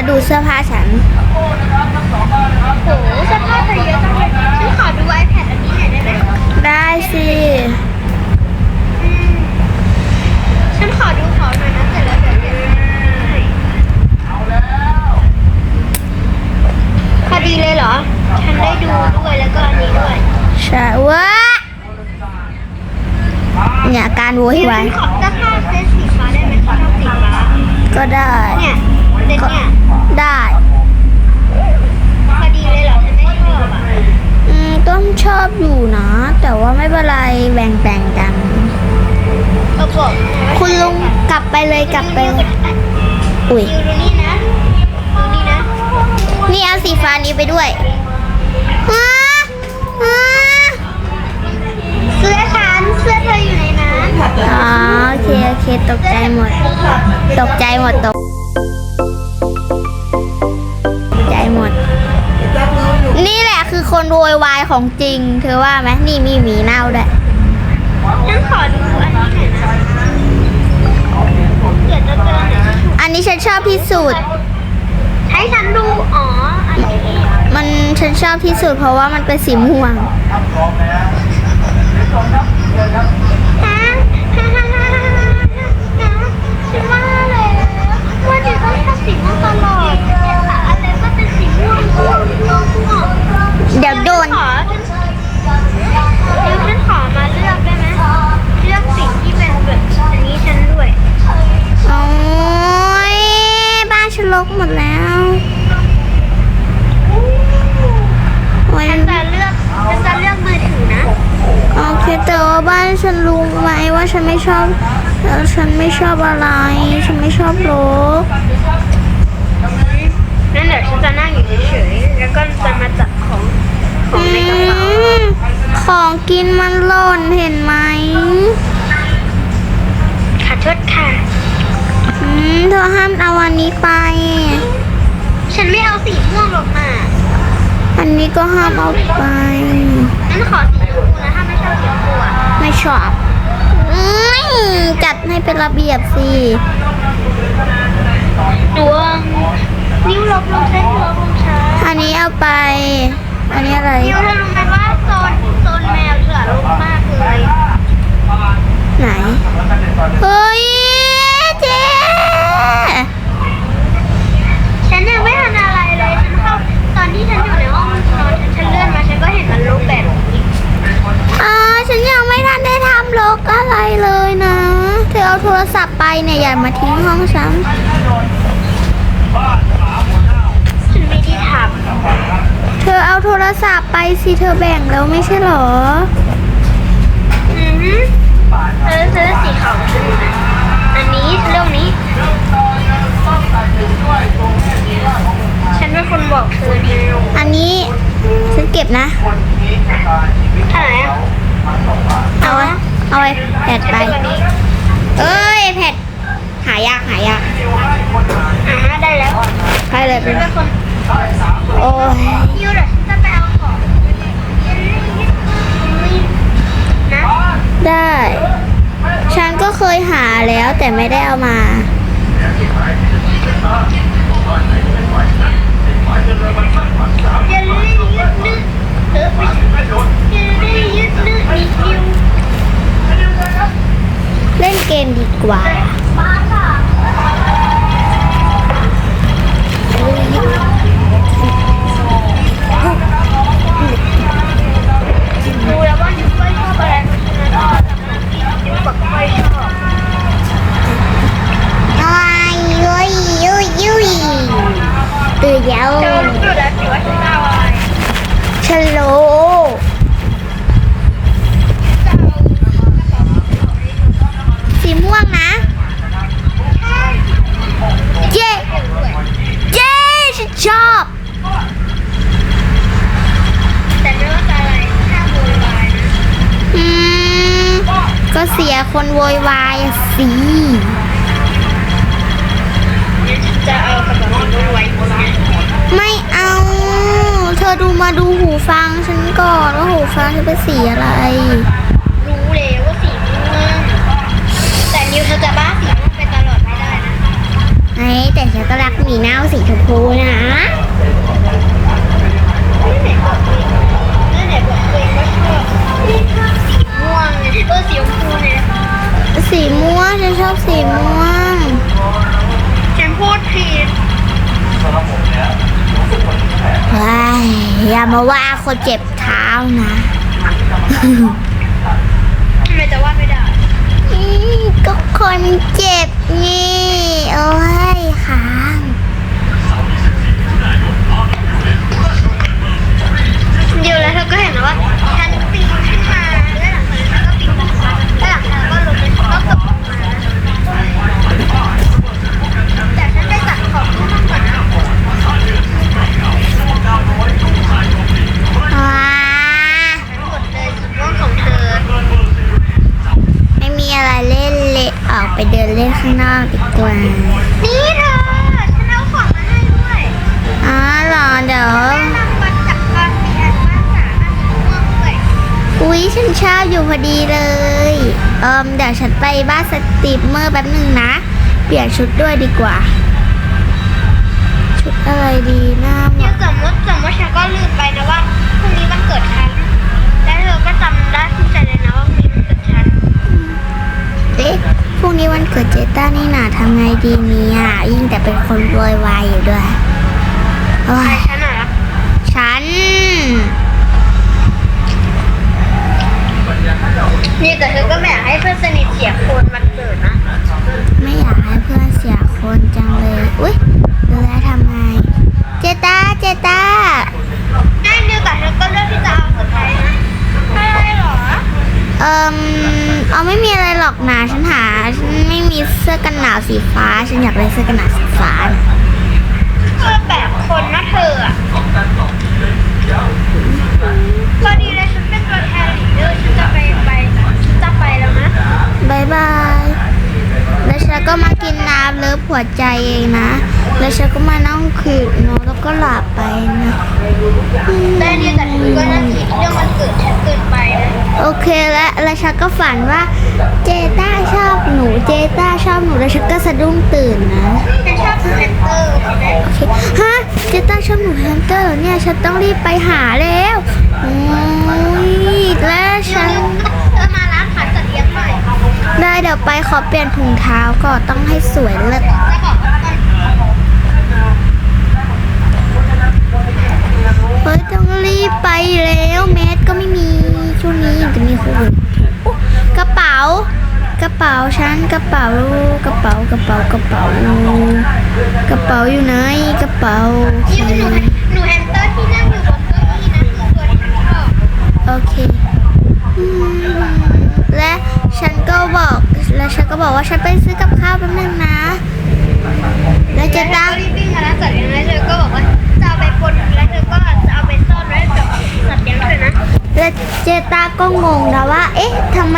แล้วดูเสื้อผ้าฉันโอ้โหเสื้อผ้าเธอเยอะจังเลยฉันขอดู iPad อันนี้หน่อยได้ไหมได้สิอืมฉันขอดูของหน่อยนะเสร็จแล้วเดี๋ยวเรียนให้พอดีเลยเหรอ ฉันได้ดูด้วยแล้วก็อันนี้ด้วยใช่เว้ยเนี่ยการโวยวายฉันขอเสื้อผ้าเซตสีฟ้าได้ไหมฉันชอบสีฟ้าก็ได้ เนี่ยเซตเนี่ย ได้พอดีเลยเหรอฉันไม่ชอบอะอืมต้องชอบอยู่นะ แต่ว่าไม่เป็นไรแบ่งแบ่งๆกันก็บอกนะว่าคุณลุงกลับไปเลยกลับไปเลยอุ้ยดูดูนี่นะดูนี่นะนี่เอาสีฟ้านี้ไปด้วยฮะฮะเสื้อฉันเสื้อเธออยู่ในนั้นอ๋อโอเคโอเคตกใจหมด ตกใจหมดตก หมด นี่แหละคือคนโวยวายของจริง เธอว่าไหมนี่มีหมีเน่าด้วยฉันขอดูอันนี้หน่อยนะเดี๋ยวจะเจอไหนที่ถูกอันนี้ฉันชอบที่สุด ให้ฉันดู อ๋อ อันนี้มันฉันชอบที่สุดเพราะว่ามันเป็นสีม่วงฮะฮ่าฮ่าฮ่าฮ่าฮ่าฉันว่าเลยว่าจะต้องชอบสีม่วงตลอดเนี่ยค่ะอะไรก็เป็นสีม่วงม่วงม่วงม่วง เดี๋ยวโดน ขอเดี๋ยวฉันขอมาเลือกได้ไหมเลือกสิ่งที่เป็นแบบอันนี้ฉันด้วยโอ้ยบ้านฉันลกหมดแล้วโอ้ยฉันจะเลือกฉันจะเลือกมือถือนะโอเคแต่ว่าบ้านฉันรู้ไหมว่าฉันไม่ชอบเอ่อฉันไม่ชอบอะไร ฉันไม่ชอบลก นั่นเดี๋ยวฉันจะนั่งอยู่เฉยๆแล้วก็จะมาจับของของอืในกระเป๋ามของกินมันหล่นเห็นไหมขอโทษค่ะ อืมเธอห้ามเอาอันนี้ไป ฉันไม่เอาสีม่วงหรอกนะอันนี้ก็ห้ามเอาไป งั้นขอสีชมพูนะถ้าไม่ชอบสีชมพูอะไม่ชอบอืมจัดให้เป็นระเบียบสิดวง นิ้วลบลงเส้นลบลงช้าอันนี้เอาไป อันนี้อะไร นิ้วเธอรู้ไหมว่าโซนโซนแมวเธอลงมากเลยไหน เฮ้ยเจ๊ฉันยังไม่ทันอะไรเลยฉันเข้าตอนที่ฉันอยู่ในห้องนอนฉันฉันเลื่อนมาฉันก็เห็นมันรูปแบบนี้อ่าฉันยังไม่ทันได้ทำลกอะไรเลยนะ เธอเอาโทรศัพท์ไปเนี่ยอย่ามาทิ้งห้องฉัน ฉันไม่ได้ทเธอเอาโทรศัพท์ไปสิเธอแบ่งแล้วไม่ใช่เหรอำอือฮึเธอซื้อสีขาวฉันนะอันนี้เรื่องนี้ ฉันเป็นคนบอกเธอนะอันนี้ฉันเก็บนะเท่าไหร่อะเอาไว้เอาไว้แผดไปฉันเป็นคนนี้เอ้ยแผดหายากหายากอ่าได้แล้ว ใครเลยรเป็นโอ้ยได้ ฉันก็เคยหาแล้วแต่ไม่ได้เอามาเล่นเกมดีกว่า ดู ก็เสียคนโวยวายสิจะเอาขนมไว้ไม่เอา เธอดูมาดูหูฟังฉันก่อนว่าหูฟังเธอเป็นสีอะไร รู้เลยว่าสีม่วงแต่นิวเธอจะบ้าสีม่วงไปตลอดไม่ได้นะไอ้แต่ฉันก็รักหมีเน่าสีชมพูนะนั่นไหนบอกเองตัวเองว่าชอบ ตัวสีชมพูเนี่ยสีม่วงฉันชอบสีม่วงฉันพูดผิดว้ายอย่ามาว่าคนเจ็บเท้านะทำไมจะว่าไม่ได้ก็คนเจ็บนี่ โอ้ยค้างอยวแล้วเธอก็เห็นแล้วว่า ตกลง บ้านสตีฟเมอร์แป๊บหนึ่งนะ เปลี่ยนชุดด้วยดีกว่า ชุดอะไรดีหน้าเหเดี๋ยมาะวสมมติสมมติฉันก็ลืมไปนะว่าพรุ่งนี้วันเกิดฉัน และเธอก็จำได้ขึ้นใจเลยนะว่าพรุ่งนี้วันเกิดฉันเอ๊ะพรุ่งนี้วันเกิดเจต้านี่นาทำไงดีเนี่ยยิ่งแต่เป็นคนโวยวายอยู่ด้วยโอ้ใครย ฉันอะ ฉัน นี่แต่เธอก็ไม่อยากให้เพื่อนสนิทเสียคนวันเกิดนะ ไม่อยากให้เพื่อนเสียคนจังเลย อุ๊ยรู้แล้วทำไง เจต้า เจต้า ได้เดียวแต่เธอก็เลือกที่จะเอาสุดท้ายนะอะไรหรอ เอิมเอาไม่มีอะไรหรอกนะฉันหาฉันไม่มีเสื้อกันหนาวสีฟ้า ฉันอยากได้เสื้อกันหนาวสีฟ้านะเธอแบบคนนะเธออะพอดีเลยฉันเป็นตัวแทนลีดเดอร์ฉันจะไปไปฉันจะไปแล้วนะบายบาย แล้วฉันก็มากินน้ำเลิฟหัวใจเองนะ แล้วฉันก็มานั่งคืนนอนแล้วก็หลับไปนะได้เดียวแต่เธอก็นั่งคิดเรื่องวันเกิดฉันเกินไปนะโอเคแล้วแล้วฉันก็ฝันว่าเจต้าชอบหนูเจต้าชอบหนูแล้วฉันก็สะดุ้งตื่นนะฉันชอบแพนเตอร์ใช่ไหมโอเคฮะเจต้าชอบหนูแฮมสเตอร์เหรอเนี่ยฉันต้องรีบไปหาแล้วโอ้ยแล้วฉันเธอมาร้านขายสัตว์เลี้ยงหน่อยได้เดี๋ยวไปขอเปลี่ยนถุงเท้าก่อนต้องให้สวยเลิศ จะบอกว่ามัน เฮ้ยต้องรีบไปแล้วแมสก็ไม่มีช่วงนี้จะมีโควิดกระเป๋า กระเป๋าฉันกระเป๋ากระเป๋ากระเป๋ากระเป๋ากระเป๋าอยู่ไหนกระเป๋าโอเคหนูหนูแฮมสเตอร์ที่นั่งอยู่บนเก้าอี้นะคือตัวที่ฉันชอบโอเคและฉันก็บอกและฉันก็บอกว่าฉันไปซื้อกับข้าวแป๊บนึงนะ แล้วเจะแล้วเธอตั้งรีบวิ่งมาร้านสัตว์เลี้ยงแล้วเธอก็บอกว่าจะเอาไปปนแล้วเธอก็ แล้วเจตาก็งงนะว่า เอ๊ะทำไม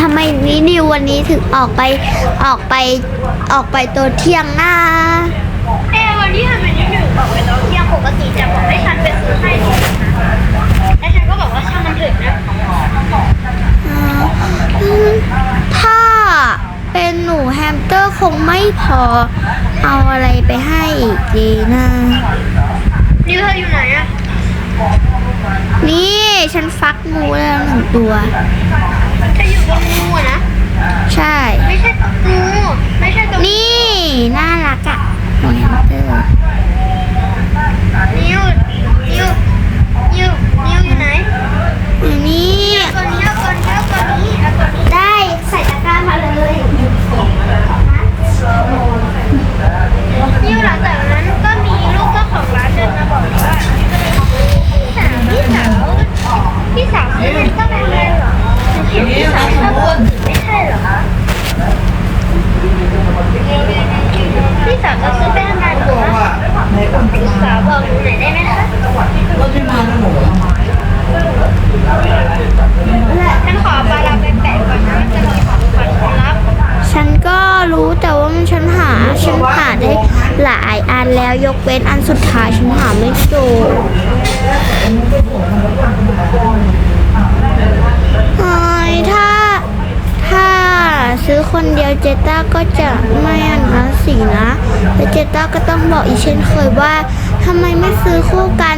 ทำไมนินิววันนี้ถึงออกไปออกไปออกไปตัวเที่ยงนะเอ้วันนี้ทำไมนี่หนึ่งบอกไปแล้วเที่ยงปกติจะบอกให้ฉันไปซื้อให้นี่นะแล้วฉันก็บอกว่าช่างมันเถอะนะอ่าถ้าเป็นหนูแฮมสเตอร์คงไม่พอเอาอะไรไปให้อีกดีนะนิวเธออยู่ไหนอะ นี่ฉันฟักงูแล้วหนึ่งตัวเธออยู่บนงูอะนะ ใช่ ไม่ใช่งู ไม่ใช่ตัวนี่ น่ารักอะหนูแฮมสเตอร์ นิวนิวนิวนิวอยู่ไหน อยู่นี่ ตัวนี้เอาตัวนี้เอาตัวนี้เอาตัวนี้ ได้ใส่ตะกร้ามาเลย นิวหลังจากนั้นก็มีลูกเจ้าของร้านเดินมาบอกว่าพี่สาวพี่สาวพี่สาวซื้อเงินก็ไม่เป็นหรอเห็นพี่สาวชอบตัวอื่นไม่ใช่เหรอพี่สาวจะซื้อไปทำไมหรอพี่สาวบอกหนูหน่อยได้ไหมคะฉันขอปลาลาไปแปะก่อนนะมันจะมีของขวัญรับ ฉันก็รู้แต่ว่ามันฉันหา ฉันหาได้หลายอันแล้ว ยกเว้นอันสุดท้ายฉันหาไม่เจอเฮ้ยถ้า ถ้าซื้อคนเดียวเจต้าก็จะไม่อันนั้นสินะแล้วเจต้าก็ต้องบอกอีกเช่นเคยว่าทำไมไม่ซื้อคู่กัน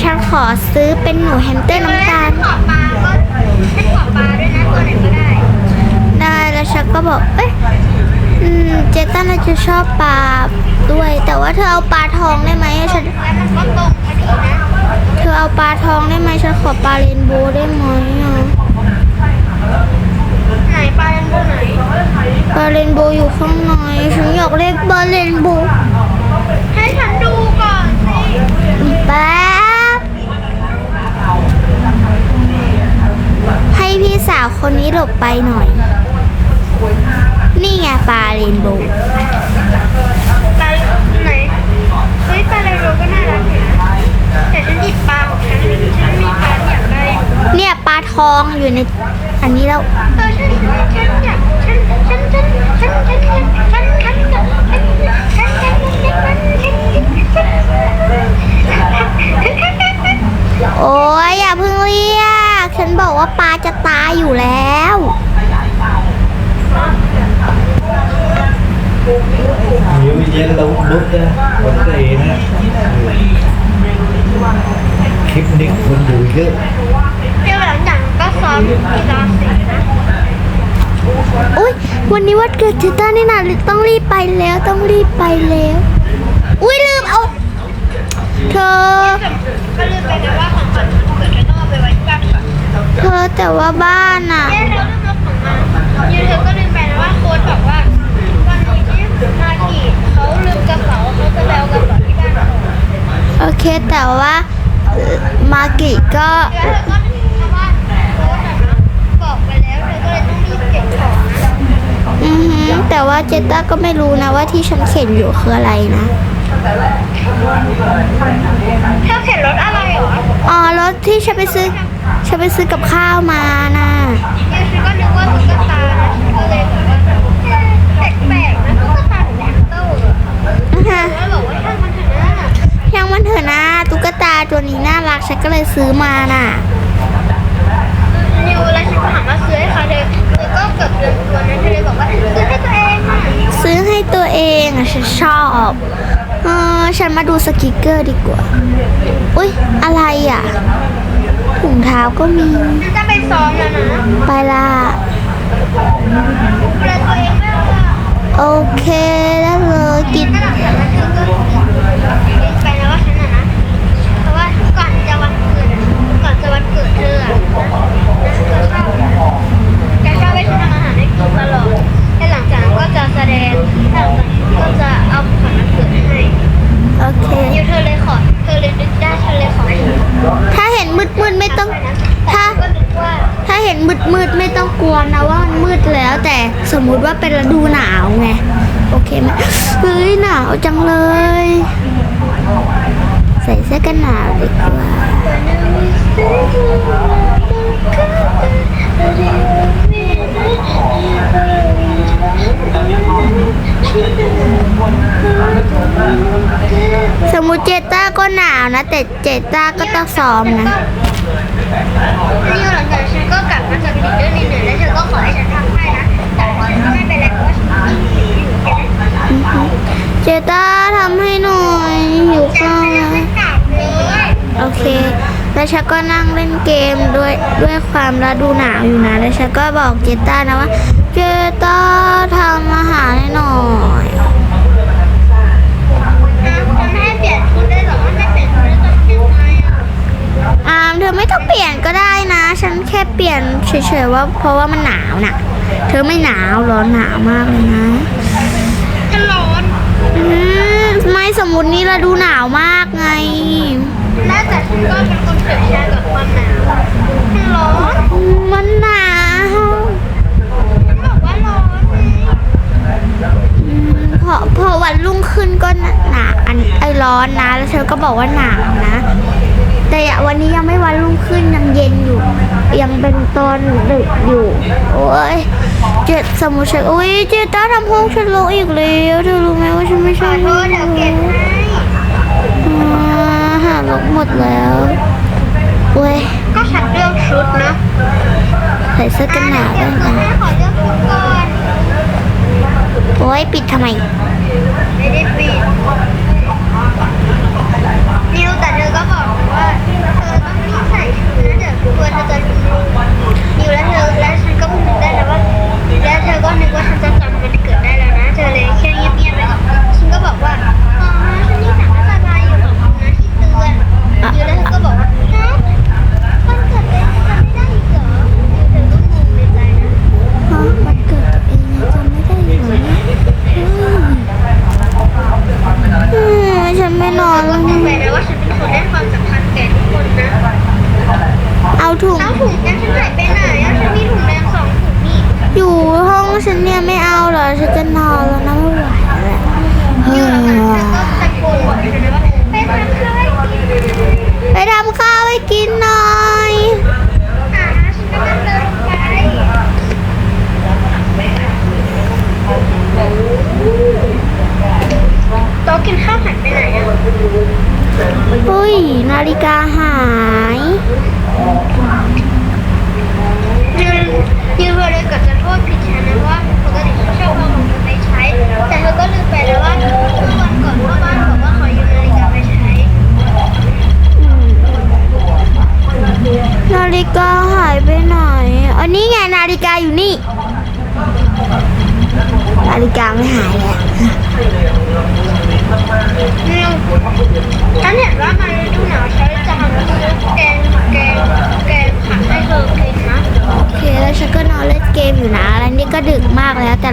ฉันขอซื้อเป็นหนูแฮมสเตอร์น้ำตาลขอปลาก็ฉันขอปลาด้วยนะตัวไหนก็ได้ ได้แล้วฉันก็บอกเอ้ย อืมเจต้าน่าจะชอบปลาด้วย แต่ว่าเธอเอาปลาทองได้ไหมฉันเธอเอาปลาทองได้ไหมฉันขอปลาเรนโบว์ได้ไหมอะไหนปลายังบนไหนปลาเรนโบว์อยู่ข้างในฉันอยากเล่นปลาเรนโบว์ให้ฉันดูก่อนสิแป๊บให้พี่สาวคนนี้หลบไปหน่อย นี่ไงปลาเรนโบว์ปลาไหนเฮ้ยปลาอะไรเราก็น่ารักอยู่นะแต่ฉันหยิบปลาของฉันฉันมีปลาที่อยากได้อยู่เนี่ยปลาทองอยู่ในอันนี้แล้วเออฉันฉันอยากฉันฉันฉันฉันฉันฉันฉันฉันฉันฉันฉันฉันฉันฉันโอ้ยอย่าเพิ่งเรียกฉันบอกว่าปลาจะตายอยู่แล้ว nhiều viên lâu bút ra vấn đề nè khiếp nick con đùi chứ เดี๋ยวหลังก็ซ้อมกีฬาสีนะอุ้ยวันนี้วันเกิดเจต้านี่นาต้องรีบไปแล้วต้องรีบไปแล้ว อุ้ยลืมเอาเธอก็ลืมไปนะว่าของขวัญเกิดจะต้องเอาไปไว้ที่บ้านเธอแต่ว่าบ้านอะเย้เราลืมเอาของมายูเธอก็ลืมไปนะว่าโค้ดบอกว่า เขาลืมกระเป๋าเขาจะไปเอากระเป๋าที่บ้านก่อนโอเคแต่ว่าเอ่อมากิก็แล้วเธอก็เพราะว่าโค้ดอะนะบอกไปแล้วเธอก็เลยต้องรีบเก็บของนะอือหือแต่ว่าเจต้าก็ไม่รู้นะว่าที่ฉันเข็นอยู่คืออะไรนะเธอเข็นรถอะไรเหรออ๋อรถที่ฉันไปซื้อฉันไปซื้อกับข้าวมาน่ะยูฉันก็นึกว่าตุ๊กตานะฉันก็เลย อือฮะแล้วบอกว่าช่างมันเถอะนะยังมันเถอะนะตุ๊กตาตัวนี้น่ารักฉันก็เลยซื้อมาน่ะนิวแล้วฉันถามว่าซื้อให้ใครเธอเธอก็เกือบลืมตัวนั้นเธอเลยบอกว่าซื้อให้ตัวเองอะซื้อให้ตัวเองอะฉันชอบเออฉันมาดูสกิกเกอร์ดีกว่าอุ้ยอะไรอะถุงเท้าก็มีฉันจะไปซ้อมแล้วนะไปละเวลาตัวเองไม่เอาอะ โอเคแล้วเลยกินถ้าหลังจากนั้นเธอก็ลืมไปนะว่าฉันอะนะเพราะว่าก่อนจะวันเกิดก่อนจะวันเกิดเธออะนะเธอชอบแกชอบให้ฉันทำอาหารให้กินตลอดแล้วหลังจากนั้นก็จะแสดงหลังจากนั้นก็จะเอาของวัญวันเกิดให้โอเคอยู่เธอเลยขอเธอเลยนึกได้เธอเลยขอถ้าเห็นมืดมืดไม่ต้องถ้าถ้าเห็นมืดมืดไม่ต้องกลัวนะว่ามันมืดแล้วแต่สมมุติว่าเป็นฤดูาวจังเลย ใส่เสื้อกันหนาวดีกว่าสมมุติเจต้าก็หนาวนะ แต่เจต้าก็ต้องซ้อมนะนี่หลังจากฉันก็กลับมาจากลีดเดอร์ในเหนือแล้วเธอก็ขอให้ฉัน เจต้าทำให้หน่อยหิวฉันข้าวไม่แล้วได้กลับเลยโอเค แล้วฉันก็นั่งเล่นเกมด้วยด้วยความฤดูหนาวอยู่นะ แล้วฉันก็บอกเจต้านะว่า เจต้าทำอาหารให้หน่อยนะฉันไม่เปลี่ยนชุดได้หรอไม่เปลี่ยนชุดได้ต้องยังไงอะอามเธอไม่ต้องเปลี่ยนก็ได้นะ ฉันแค่เปลี่ยนเฉยๆว่าเพราะว่ามันหนาวน่ะ เธอไม่หนาวเหรอหนาวมากเลยนะ ไม่สมมุตินี่ฤดูหนาวมากไงน่าจะฉันก็เป็นคนเฉยชากับความหนาวร้อนมันหนาวฉันบอกว่าร้อนไงอืมพอพอวันรุ่งขึ้นก็หนาอันไอร้อนนะ แล้วเธอก็บอกว่าหนาวนะ แต่วันนี้ยังไม่วันรุ่ง ยู่ยังเป็นตอนดึกอยู่ โอ้ยเจ็ดสมุทรฉันอุ้ยเจต้าทำห้องฉันลกอีกแล้วเธอรู้ไหมว่าฉันไม่ขชออบโทษเดี๋ยวเก็บให้อ่าหาลกหมดแล้วโอ้ยก็ฉันเลือกชุดนะใส่เสื้อกันหนาวเดี๋ด้ยววยนะแม่ขอเลือกชุดก่อนโอ้ยปิดทำไมไม่ได้ปิดนิวแต่เธอก็บอกว่าเธอต้องรีบใส่ชุด ควรจะกัดอยู่แล้วเธอแล้ว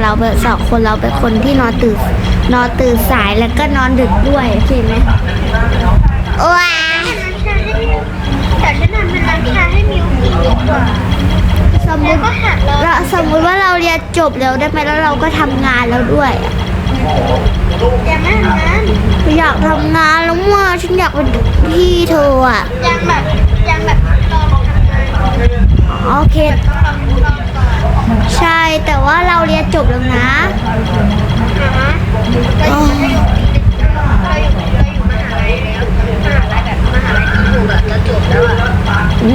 เราเป็นสองคนเราเป็นคนที่นอนตื่นนอนตื่นสายแล้วก็นอนดึกด้วยโอเคไหมว้าแต่ฉันทำเป็นร้านชาให้มิวกินดีกว่าสมมแล้วติก็หัดเราเราสมมติว่าเราเรียนจบแล้วได้ไหมแล้วเราก็ทำงานแล้วด้วยอะอย่างนั้นนั้นอยากทำงานแล้วว่าฉันอยากเป็นพี่เธออะยังแบบยังแบบลองทำงานก่อนโอเค ใช่แต่ว่าเราเรียนจบแล้วนะนะฮะเราอยู่เราอ